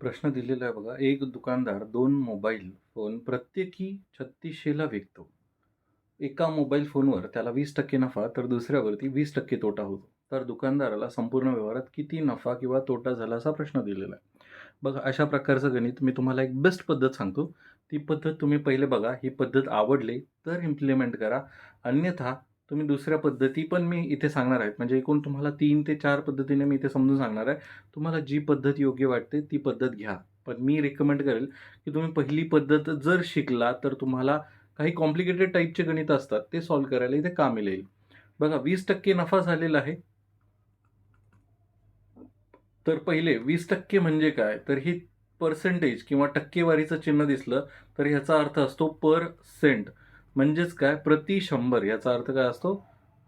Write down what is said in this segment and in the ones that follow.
प्रश्न दिलेला आहे बघा. एक दुकानदार दोन मोबाईल फोन प्रत्येकी 3600ला विकतो. एका मोबाईल फोनवर त्याला 20% नफा तर दुसऱ्यावरती 20% तोटा होतो. तर दुकानदाराला संपूर्ण व्यवहारात किती नफा किंवा तोटा झाला असा प्रश्न दिलेला आहे. बघा अशा प्रकारचं गणित मी तुम्हाला एक बेस्ट पद्धत सांगतो. ती पद्धत तुम्ही पहिले बघा. ही पद्धत आवडली तर इम्प्लिमेंट करा. अन्यथा तुम्ही दुसऱ्या पद्धती पण मी इथे सांगणार आहेत. म्हणजे एकूण तुम्हाला तीन ते चार पद्धतीने मी इथे समजून सांगणार आहे. तुम्हाला जी पद्धत योग्य वाटते ती पद्धत घ्या. पण मी रिकमेंड करेल, की तुम्ही पहिली पद्धत जर शिकला तर तुम्हाला काही कॉम्प्लिकेटेड टाइपचे गणित असतात ते सॉल्व्ह करायला इथे कामी येईल. बघा 20% नफा झालेला आहे. तर पहिले 20% म्हणजे काय? तर ही पर्सेंटेज किंवा टक्केवारीचं चिन्ह दिसलं तर ह्याचा अर्थ असतो पर सेंट म्हणजेच काय प्रति शंभर याचा अर्थ काय असतो?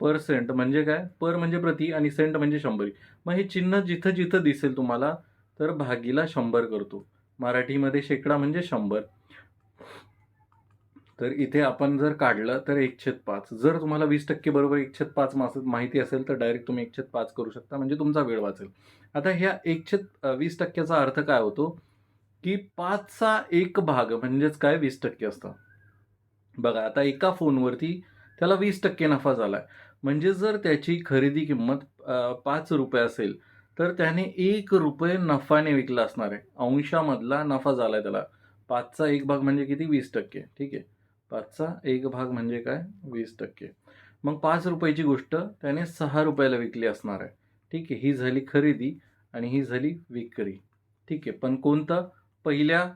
पर सेंट म्हणजे काय? पर म्हणजे प्रति आणि सेंट म्हणजे शंभरी. मग हे चिन्ह जिथं-जिथं दिसेल तुम्हाला तर भागीला शंभर करतो. मराठीमध्ये शेकडा म्हणजे शंभर तर इथे आपण जर काढलं तर 1/5 जर तुम्हाला 20% बरोबर 1/5 मास माहिती असेल तर डायरेक्ट तुम्ही 1/5 करू शकता म्हणजे तुमचा वेळ वाचेल. आता ह्या एकशेत वीस टक्क्याचा अर्थ काय होतो? की 5चा 1 भाग म्हणजेच काय 20% असतं. बघा आता एका फोनवरती त्याला 20% नफा झालाय. म्हणजे जर त्याची खरेदी किंमत पाच रुपये असेल तर त्याने एक रुपये नफाने विकला असणार आहे. अंशामधला नफा झालाय त्याला. 5चा 1 भाग म्हणजे किती? 20% ठीक आहे. 5चा 1 भाग म्हणजे काय? 20%. मग पाच रुपयाची गोष्ट त्याने सहा रुपयाला विकली असणार आहे. ठीक आहे. ही झाली खरेदी आणि ही झाली विक्री. ठीक आहे. पण कोणतं? पहिल्या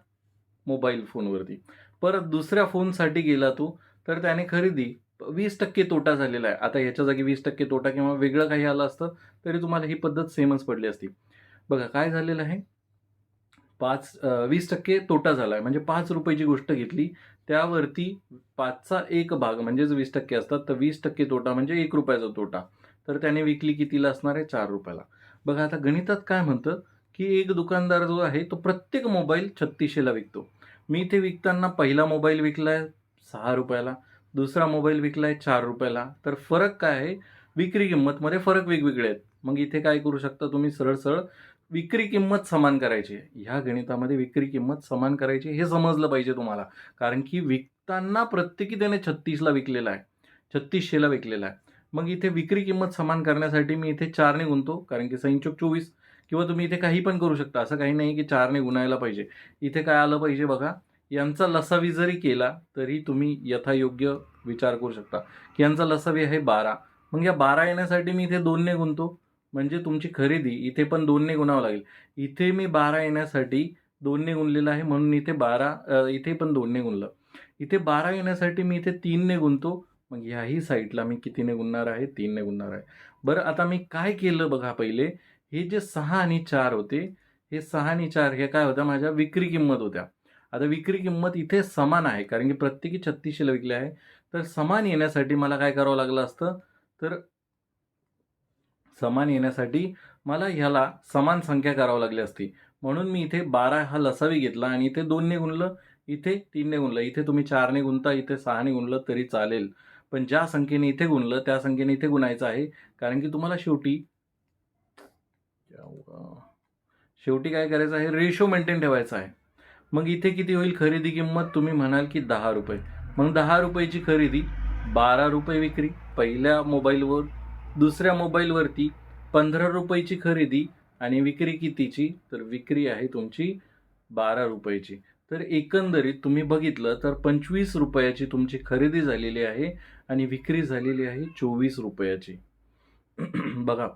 मोबाईल फोनवरती. परत दुसऱ्या फोनसाठी गेला तो तर त्याने खरेदी 20% तोटा झालेला आहे. आता ह्याच्या जागी 20% तोटा किंवा वेगळं काही आलं असतं तरी तुम्हाला ही पद्धत सेमच पडली असती. बघा काय झालेलं आहे? पाच वीस टक्के तोटा झाला आहे म्हणजे पाच रुपयाची गोष्ट घेतली. त्यावरती 5चा 1 भाग म्हणजेच 20% असतात. तर 20% तोटा म्हणजे एक रुपयाचा तोटा. तर त्याने विकली कितीला असणार आहे? चार रुपयाला बघा आता गणितात काय म्हणतं, की एक दुकानदार जो आहे तो प्रत्येक मोबाईल 3600ला विकतो. मी इथे विकताना पहिला मोबाईल विकला आहे सहा रुपयाला दुसरा मोबाईल विकला आहे चार रुपयाला तर फरक काय आहे? विक्री किंमतमध्ये फरक वेगवेगळे आहेत. मग इथे काय करू शकता तुम्ही सरळ-सरळ विक्री किंमत समान करायची आहे. ह्या गणितामध्ये विक्री किंमत समान करायची हे समजलं पाहिजे तुम्हाला. कारण की विकताना प्रत्येकी त्याने 36ला विकलेला आहे. 3600ला विकलेला आहे. मग इथे विक्री किंमत समान करण्यासाठी मी इथे चारने गुंतो कारण की संचोक 24 किंवा तुम्ही इथे काही पण करू शकता. असं काही नाही की चारने गुणायला पाहिजे. इथे काय आलं पाहिजे बघा. यांचा लसावी जरी केला तरी तुम्ही यथायोग्य विचार करू शकता, की यांचा लसावी आहे 12. मग या 12 येण्यासाठी मी इथे दोनने गुणतो. म्हणजे तुमची खरेदी इथे पण दोनने गुणावं लागेल. इथे मी 12 येण्यासाठी दोनने गुणलेलं आहे म्हणून इथे बारा इथे पण दोनने गुणलं. इथे 12 येण्यासाठी मी इथे तीनने गुणतो. मग ह्याही साईडला मी कितीने गुणणार आहे? तीनने गुणणार आहे. बरं आता मी काय केलं बघा पहिले, हे जे सहा आणि चार होते, हे सहा आणि चार हे काय होत्या माझ्या विक्री किंमत होत्या. आता विक्री किंमत इथे समान आहे कारण की प्रत्येकी 3600ला विकले आहे. तर समान येण्यासाठी मला काय करावं लागलं असतं? तर समान येण्यासाठी मला ह्याला समान संख्या करावं लागली असती. म्हणून मी इथे 12 हा लसावी घेतला आणि इथे दोनने गुणलं, इथे तीनने गुणलं. इथे तुम्ही चारने गुणता, इथे सहाने गुणलं तरी चालेल. पण ज्या संख्येने इथे गुणलं त्या संख्येने इथे गुणायचं आहे. कारण की तुम्हाला शेवटी शेवटी काय करायचं आहे? रेशो मेंटेन ठेवायचा आहे. मग इथे किती होईल खरेदी किंमत? तुम्ही म्हणाल की ₹10. मग दहा रुपयाची खरेदी, ₹12 विक्री पहिल्या मोबाईलवर. दुसऱ्या मोबाईलवरती पंधरा रुपयाची खरेदी आणि विक्री कितीची? तर विक्री आहे तुमची बारा रुपयाची तर एकंदरीत तुम्ही बघितलं तर पंचवीस रुपयाची तुमची खरेदी झालेली आहे आणि विक्री झालेली आहे चोवीस रुपयाची बघा.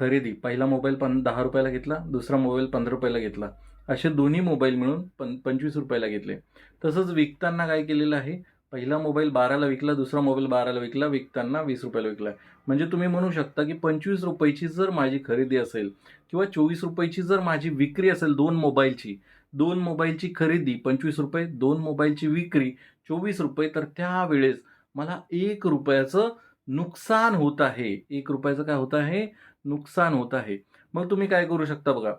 खरेदी पहिला मोबाईल पण दहा रुपयाला घेतला, दुसरा मोबाईल पंधरा रुपयाला घेतला. असे दोन्ही मोबाईल मिळून पं पंचवीस रुपयाला घेतले. तसंच विकताना काय केलेलं आहे? पहिला मोबाईल बाराला विकला, दुसरा मोबाईल बाराला विकला, विकताना वीस रुपयाला विकला म्हणजे तुम्ही म्हणू शकता की पंचवीस रुपयाची जर माझी खरेदी असेल किंवा चोवीस रुपयाची जर माझी विक्री असेल दोन मोबाईलची, दोन मोबाईलची खरेदी ₹25, 2 मोबाईलची विक्री ₹24 तर त्यावेळेस मला एक रुपयाचं नुकसान होत आहे. एक रुपयाचं काय होत आहे? नुकसान होत आहे. मग तुम्ही काय करू शकता बघा.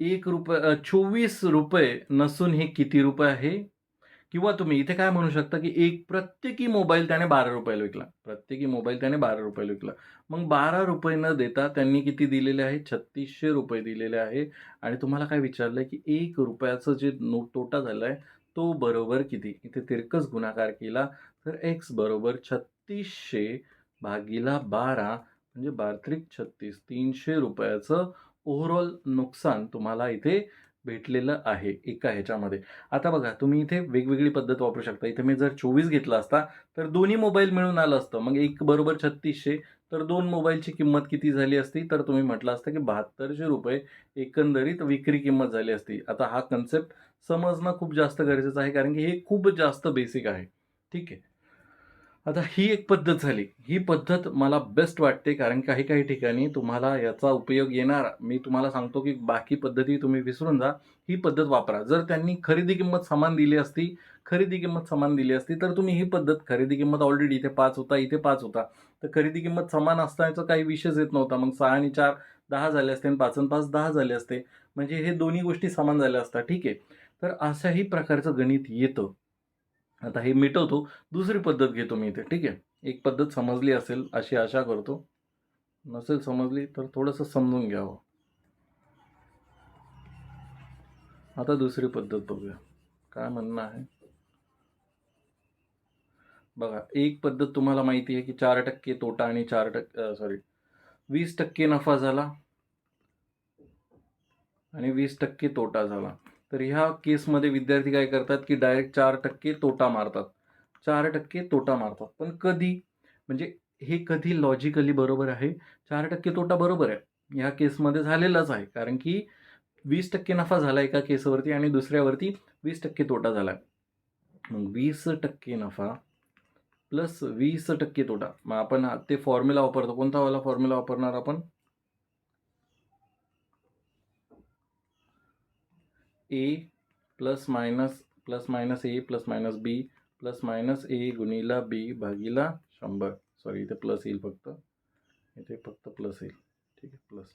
एक रुपये चोवीस रुपये नसून हे किती रुपये आहे? किंवा तुम्ही इथे काय म्हणू शकता की एक प्रत्येकी मोबाईल त्याने बारा रुपयाला विकला प्रत्येकी मोबाईल त्याने बारा रुपयाला विकला मग बारा रुपये न देता त्यांनी किती दिलेले आहे छत्तीसशे रुपये दिलेले आहे आणि तुम्हाला काय विचारलं आहे की एक रुपयाचं जे नो तोटा झाला आहे तो बरोबर किती इथे तिरकस गुणाकार केला तर एक्स बरोबर छत्तीसशे भागीला बारा म्हणजे बार्त्रिक छत्तीस तीनशे रुपयाचं ओव्हरऑल नुकसान तुम्हाला इथे भेटलेलं आहे एका ह्याच्यामध्ये. आता बघा तुम्ही इथे वेगवेगळी पद्धत वापरू शकता. इथे मी जर चोवीस घेतला असता तर दोन्ही मोबाईल मिळून आलं असतं. मग एक बरोबर छत्तीसशे तर दोन मोबाईलची किंमत किती झाली असती? तर तुम्ही म्हटलं असतं की बहात्तरशे रुपये एकंदरीत विक्री किंमत झाली असती. आता हा कन्सेप्ट समजणं खूप जास्त गरजेचं आहे कारण की हे खूप जास्त बेसिक आहे. ठीक आहे? आता ही एक पद्धत झाली. ही पद्धत मला बेस्ट वाटते कारण काही काही ठिकाणी तुम्हाला याचा उपयोग येणार. मी तुम्हाला सांगतो की बाकी पद्धती तुम्ही विसरून जा. ही पद्धत वापरा. जर त्यांनी खरेदी किंमत समान दिली असती खरेदी किंमत समान दिली असती तर तुम्ही ही पद्धत खरेदी किंमत ऑलरेडी इथे पाच होता इथे पाच होता. तर खरेदी किंमत समान असतानाचा काही विषयच येत नव्हता. मग सहा आणि चार दहा झाले असते आणि पाच आणि पाच दहा झाले असते. म्हणजे हे दोन्ही गोष्टी समान झाल्या असतात ठीक आहे. तर अशाही प्रकारचं गणित येतं. आता हे मिटवतो. दुसरी पद्धत घेतो मी इथे. ठीक आहे? एक पद्धत समजली असेल अशी आशा करतो. नसेल समजली तर थोडंसं समजून घ्यावं. आता दुसरी पद्धत बघूया. काय म्हणणं आहे? बघा एक पद्धत तुम्हाला माहिती आहे की चार टक्के तोटा आणि चार टक्के सॉरी वीस टक्के नफा झाला आणि वीस टक्के तोटा झाला. तर ह्या केसमध्ये विद्यार्थी काय करतात की डायरेक्ट चार टक्के तोटा मारतात. चार टक्के तोटा मारतात. पण कधी? म्हणजे हे कधी लॉजिकली बरोबर आहे? चार टक्के तोटा बरोबर आहे. ह्या केसमध्ये झालेलाच आहे. कारण की वीस टक्के नफा झाला एका केसवरती आणि दुसऱ्यावरती वीस टक्के तोटा झाला. आहे मग वीस टक्के नफा प्लस वीस टक्के तोटा. मग आपण ते फॉर्म्युला वापरतो. कोणता वाला फॉर्म्युला वापरणार आपण? A plus minus plus minus A plus minus B plus minus A गुणिला B भागीला शंभर. सॉरी इथे प्लस येईल फक्त. इथे फक्त प्लस येईल. ठीक आहे प्लस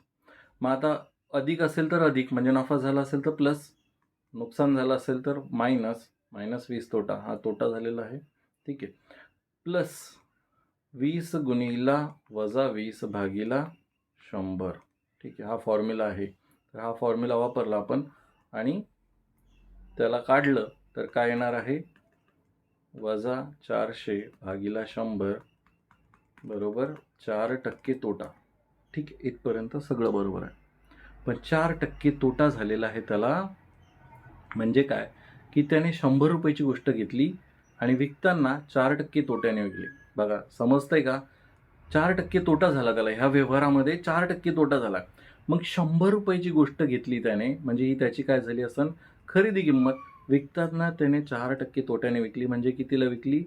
मग आता अधिक असेल तर अधिक म्हणजे नफा झाला असेल तर प्लस नुकसान झालं असेल तर मायनस मायनस वीस तोटा. हा तोटा झालेला आहे. ठीक आहे. प्लस वीस गुणिला वजा वीस भागीला शंभर. ठीक आहे हा फॉर्म्युला आहे. तर हा फॉर्म्युला वापरला आपण. आणि त्याला काढलं तर काय येणार आहे? वजा चारशे भागीला शंभर बरोबर चार टक्के तोटा. ठीक आहे इथपर्यंत सगळं बरोबर आहे. पण चार टक्के तोटा झालेला आहे त्याला म्हणजे काय? की त्याने शंभर रुपयाची गोष्ट घेतली आणि विकताना चार टक्के तोट्याने विकली. बघा समजतंय का? चार टक्के तोटा झाला त्याला. ह्या व्यवहारामध्ये चार टक्के तोटा झाला. मग शंभर रुपयाची गोष्ट घेतली त्याने म्हणजे ही त्याची काय झाली असन? खरेदी किंमत विकताना त्याने चार टक्के तोट्याने विकली म्हणजे कितीला विकली?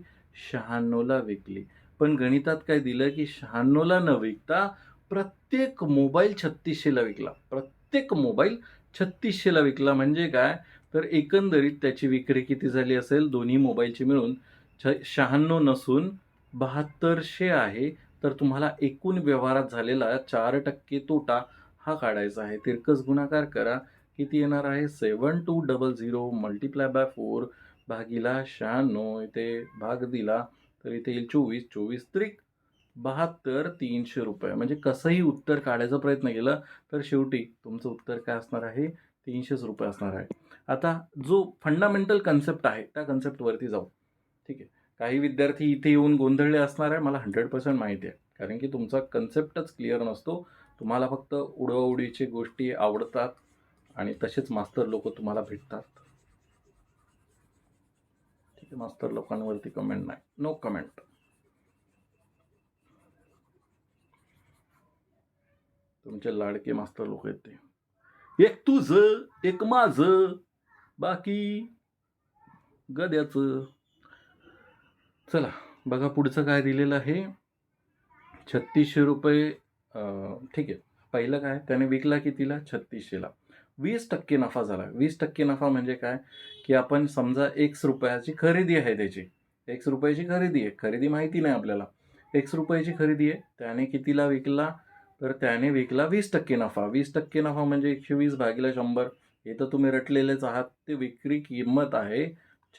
शहाण्णवला विकली. पण गणितात काय दिलं की शहाण्णवला न विकता प्रत्येक मोबाईल छत्तीसशेला विकला. प्रत्येक मोबाईल छत्तीसशेला विकला म्हणजे काय? तर एकंदरीत त्याची विक्री किती झाली असेल? दोन्ही मोबाईलची मिळून छ शहाण्णव नसून बहात्तरशे आहे. तर तुम्हाला एकूण व्यवहारात झालेला चार टक्के तोटा हा काढायचा आहे. तिरकस गुणाकार करा. किती येणार आहे? Seven two double zero multiply by four भागीला शहाण्णव. इथे भाग दिला तर इथे येईल चोवीस. चोवीस त्रिक बहात्तर तीनशे रुपये. म्हणजे कसंही उत्तर काढायचा प्रयत्न केला तर शेवटी तुमचं उत्तर काय असणार आहे? तीनशेच रुपये असणार आहे. आता जो फंडामेंटल कन्सेप्ट आहे त्या कन्सेप्टवरती जाऊ. ठीक आहे? काही विद्यार्थी इथे येऊन गोंधळले असणार आहे. मला हंड्रेड पर्सेंट माहिती आहे. कारण की तुमचा कन्सेप्टच क्लिअर नसतो. तुम्हाला फक्त उडवाउडीची गोष्टी आवडतात आणि तसेच मास्तर लोक तुम्हाला भेटतात. ठीक आहे मास्तर लोकांवरती कमेंट नाही. नो कमेंट तुमचे लाडके मास्तर लोक आहेत ते. एक तुझं एक माझं बाकी गद्याचं. चला बघा पुढचं काय दिलेलं आहे. छत्तीसशे रुपये ठीक आहे. पहिलं काय? त्याने विकला कितीला? छत्तीसशेला. वीस टक्के नफा झाला. वीस टक्के नफा म्हणजे काय? की आपण समजा एक्स रुपयाची खरेदी आहे त्याची. एक्स रुपयाची खरेदी आहे. खरेदी माहिती नाही आपल्याला. एक्स रुपयाची खरेदी आहे. त्याने कितीला विकला? तर त्याने विकला वीस टक्के नफा. वीस टक्के नफा म्हणजे एकशे वीस भागीला शंभर. हे तर तुम्ही रटलेलेच आहात. ते विक्री किंमत आहे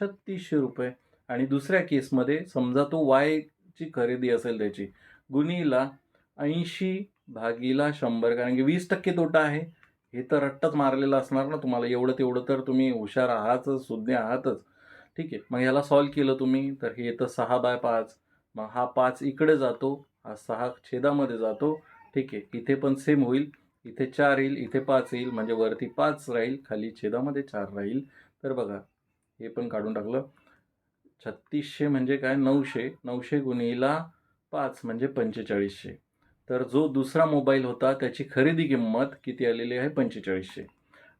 छत्तीसशे रुपये. आणि दुसऱ्या केसमध्ये समजा तो वायची खरेदी असेल त्याची. गुनीला ऐंशी भागीला शंभर कारण की वीस टक्के तोटा आहे. हे तर रट्टच मारलेलं असणार ना तुम्हाला. एवढं तेवढं तर तुम्ही हुशार आहातच सुज्ञ आहातच. ठीक आहे. मग ह्याला सॉल्व केलं तुम्ही तर हे येतं सहा बाय पाच. मग हा पाच इकडे जातो हा सहा छेदामध्ये जातो. ठीक आहे. इथे पण सेम होईल. इथे चार येईल इथे पाच येईल म्हणजे वरती पाच राहील खाली छेदामध्ये चार राहील. तर बघा हे पण काढून टाकलं. छत्तीसशे म्हणजे काय? नऊशे. नऊशे गुणीला पाच म्हणजे पंचेचाळीसशे. तर जो दुसरा मोबाईल होता त्याची खरेदी किंमत किती आलेली आहे? पंचेचाळीसशे.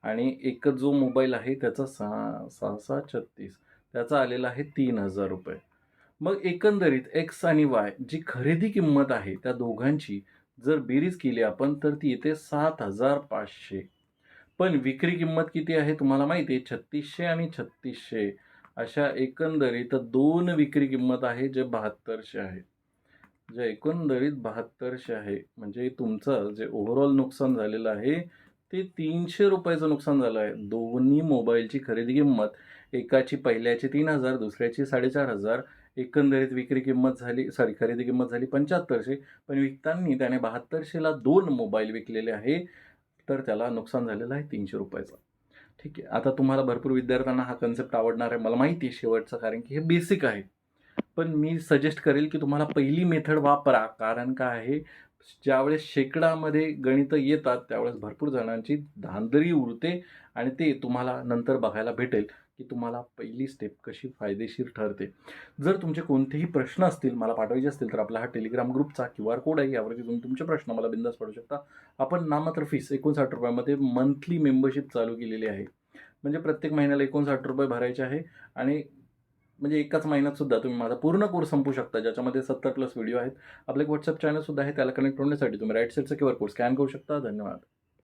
आणि एकच जो मोबाईल आहे त्याचा सहा सहा सहा छत्तीस. त्याचा आलेला आहे तीन हजार रुपये. मग एकंदरीत एक्स आणि वाय जी खरेदी किंमत आहे त्या दोघांची जर बेरीज केली आपण तर ती येते सात हजार पाचशे. पण विक्री किंमत किती आहे तुम्हाला माहिती आहे? छत्तीसशे आणि छत्तीसशे. अशा एकंदरीत दोन विक्री किंमत आहे जे बहात्तरशे आहेत जे एकंदरीत बहात्तरशे आहे म्हणजे तुमचं जे ओव्हरऑल नुकसान झालेलं आहे ते तीनशे रुपयाचं नुकसान झालं आहे. दोन्ही मोबाईलची खरेदी किंमत एकाची पहिल्याची तीन हजार दुसऱ्याची साडेचार हजार. एकंदरीत विक्री किंमत झाली सॉरी खरेदी किंमत झाली पंच्याहत्तरशे पण विकताना त्याने बहात्तरशेला दोन मोबाईल विकलेले आहे तर त्याला नुकसान झालेलं आहे तीनशे रुपयाचं. ठीक आहे आता तुम्हाला भरपूर विद्यार्थ्यांना हा कन्सेप्ट आवडणार आहे मला माहिती आहे शेवटचं कारण की हे बेसिक आहे. पण मी सजेस्ट करेल की तुम्हाला पहिली मेथड वापरा. कारण काय आहे? ज्यावेळेस शेकडामध्ये गणितं येतात त्यावेळेस भरपूर जणांची धांदरी उरते आणि ते तुम्हाला नंतर बघायला भेटेल की तुम्हाला पहिली स्टेप कशी फायदेशीर ठरते. जर तुमचे कोणतेही प्रश्न असतील मला पाठवायचे असतील तर आपला हा टेलिग्राम ग्रुपचा क्यू आर कोड आहे. यावरती तुम्ही तुमचे प्रश्न मला बिंदास पाठवू शकता. आपण नामात्र फीस एकोणसाठ रुपयामध्ये मंथली मेंबरशिप चालू केलेली आहे. म्हणजे प्रत्येक महिन्याला एकोणसाठ रुपये भरायचे आहे आणि म्हणजे एकाच महिन्यात सुद्धा तुम्ही माझा पूर्ण कोर्स संपू शकता ज्याच्यामध्ये सत्तर प्लस व्हिडिओ आहेत. आपले एक व्हॉट्सअप चॅनल सुद्धा आहे त्याला कनेक्ट होण्यासाठी तुम्ही राईट साईडचा क्यूआर कोड स्कॅन करू शकता. धन्यवाद.